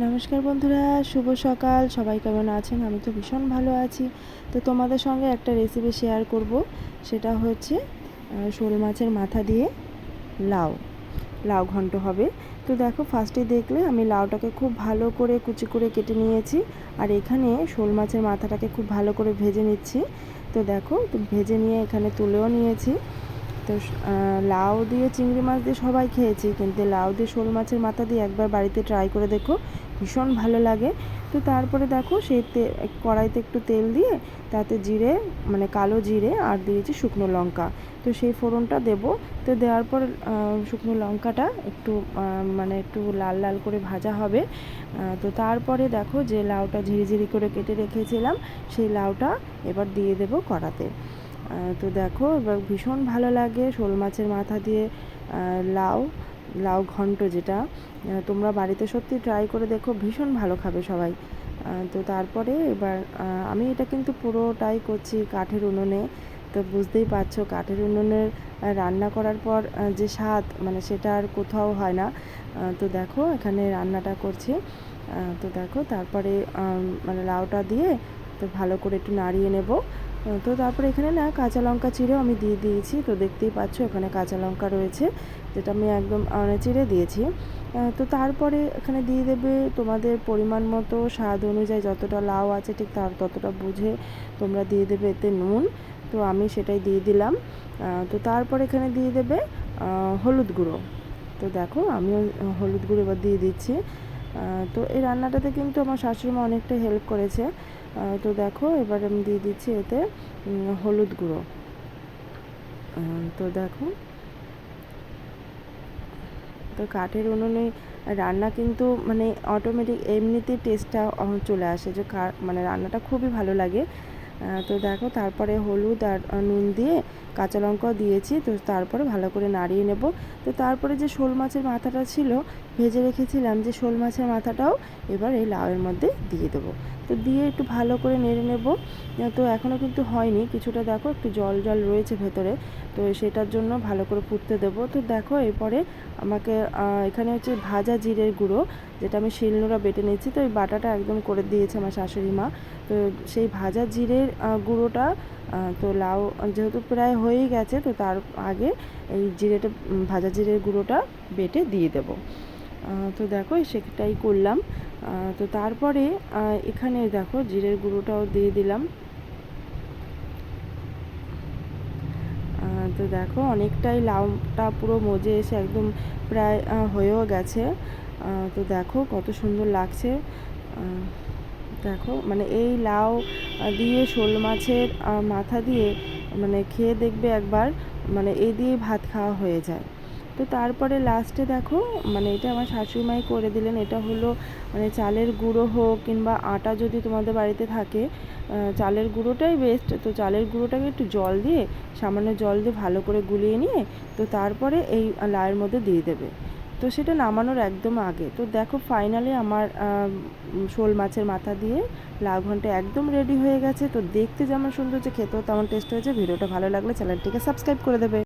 নমস্কার বন্ধুরা, শুভ সকাল। সবাই কেমন আছেন? আমি তো ভীষণ ভালো আছি। তো তোমাদের সঙ্গে একটা রেসিপি শেয়ার করব। সেটা হচ্ছে শোল মাছের মাথা দিয়ে লাউ। লাউ ঘন্ট হবে। তো দেখো ফার্স্টে দেখলে আমি লাউটাকে খুব ভালো করে কুচি করে কেটে নিয়েছি। আর এখানে শোল মাছের মাথাটাকে খুব ভালো করে ভেজে নিচ্ছি। তো দেখো, ভেজে নিয়ে এখানে তুলেও নিয়েছি। তো লাউ দিয়ে চিংড়ি মাছ দিয়ে সবাই খেয়েছি, কিন্তু লাউ দিয়ে শোল মাছের মাথা দিয়ে একবার বাড়িতে ট্রাই করে দেখো, ভীষণ ভালো লাগে। তো তারপরে দেখো সেই কড়াইতে একটু তেল দিয়ে তাতে জিরে মানে কালো জিরে আর দিয়েছি শুকনো লঙ্কা। তো সেই ফোড়নটা দেব, তো দেওয়ার পর শুকনো লঙ্কাটা একটু মানে একটু লাল লাল করে ভাজা হবে। তো তারপরে দেখো যে লাউটা ঝিরিঝিরি করে কেটে রেখেছিলাম, সেই লাউটা এবার দিয়ে দেব কড়াতে। তো দেখো, এবার ভীষণ ভালো লাগে শোল মাছের মাথা দিয়ে লাউ লাউ ঘন্ট যেটা। তোমরা বাড়িতে সত্যি ট্রাই করে দেখো, ভীষণ ভালো খাবে সবাই। তো তারপরে এবার আমি এটা কিন্তু পুরোটাই করছি কাঠের উনুনে। তো বুঝতেই পারছ, কাঠের উনুনের রান্না করার পর যে স্বাদ মানে সেটা আর কোথাও হয় না। তো দেখো, এখানে রান্নাটা করছি। তো দেখো, তারপরে মানে লাউটা দিয়ে, তো ভালো করে একটু নাড়িয়ে নেব। তো তারপরে এখানে না কাঁচা লঙ্কা চিড়েও আমি দিয়ে দিয়েছি। তো দেখতেই পাচ্ছ এখানে কাঁচা লঙ্কা রয়েছে, যেটা আমি একদম মানে চিড়ে দিয়েছি। তো তারপরে এখানে দিয়ে দেবে তোমাদের পরিমাণ মতো স্বাদ অনুযায়ী যতটা লাউ আছে ঠিক তার ততটা বুঝে তোমরা দিয়ে দেবে এতে নুন। তো আমি সেটাই দিয়ে দিলাম। তো তারপরে এখানে দিয়ে দেবে হলুদ গুঁড়ো। তো দেখো আমিও হলুদ গুঁড়ো এবার দিয়ে দিচ্ছি। তো এই রান্নাটাতে কিন্তু আমার শাশুড়ি মা অনেকটা হেল্প করেছে। তো দেখো, এবার আমি দিয়ে দিচ্ছি এতে হলুদ গুঁড়ো। তো দেখো। তো কাঠের উনুনে রান্না কিন্তু মানে অটোমেটিক এমনিতেই টেস্টটা চলে আসে যে মানে রান্নাটা খুবই ভালো লাগে। তো দেখো, তারপরে হলুদ আর নুন দিয়ে কাঁচা লঙ্কাও দিয়েছি, তো তারপরে ভালো করে নাড়িয়ে নেব। তো তারপরে যে শোল মাছের মাথাটা ছিল, ভেজে রেখেছিলাম যে শোল মাছের মাথাটাও এবার এই লাউয়ের মধ্যে দিয়ে দেবো। তো দিয়ে একটু ভালো করে নেড়ে নেব। তো এখনও কিন্তু হয়নি, কিছুটা দেখো, একটু জল জল রয়েছে ভেতরে, তো সেটার জন্য ভালো করে ফুটতে দেবো। তো দেখো, এরপরে আমাকে এখানে হচ্ছে ভাজা জিরের গুঁড়ো যেটা আমি শিলনোড়া বেটে নিয়েছি, তো ওই বাটাটা একদম করে দিয়েছে আমার শাশুড়ি মা। তো সেই ভাজা জিরের গুঁড়োটা তো লাউ, যেহেতু প্রায় হয়েই গেছে, তো তার আগে এই জিরেটা ভাজা জিরের গুঁড়োটা বেটে দিয়ে দেবো। তো দেখো সেটাই করলাম। তো তারপরে এখানে দেখো, জিরের গুঁড়োটাও দিয়ে দিলাম। তো দেখো, অনেকটাই লাউটা পুরো মজে এসে একদম প্রায় হয়েও গেছে। তো দেখো কত সুন্দর লাগছে। দেখো মানে এই লাউ দিয়ে শোল মাছের মাথা দিয়ে মানে খেয়ে দেখবে একবার মানে এ দিয়ে ভাত খাওয়া হয়ে যায়। তো তারপরে লাস্টে দেখো মানে এটা আমার শাশুড়ি মাই করে দিলেন, এটা হলো মানে চালের গুঁড়ো হোক কিংবা আটা যদি তোমাদের বাড়িতে থাকে চালের গুঁড়োটাই বেস্ট তো চালের গুঁড়োটাকে একটু জল দিয়ে, সামান্য জল দিয়ে ভালো করে গুলিয়ে নিয়ে, তো তারপরে এই লাউয়ের মধ্যে দিয়ে দেবে। তো সেটা নামানোর একদম আগে। তো দেখো ফাইনালি আমার শোল মাছের মাথা দিয়ে লাউ ঘণ্টা একদম রেডি হয়ে গেছে। তো দেখতে যেমন সুন্দর যে খেতেও তেমন টেস্ট হয়েছে। ভিডিওটা ভালো লাগলে চ্যানেলটিকে সাবস্ক্রাইব করে দেবে।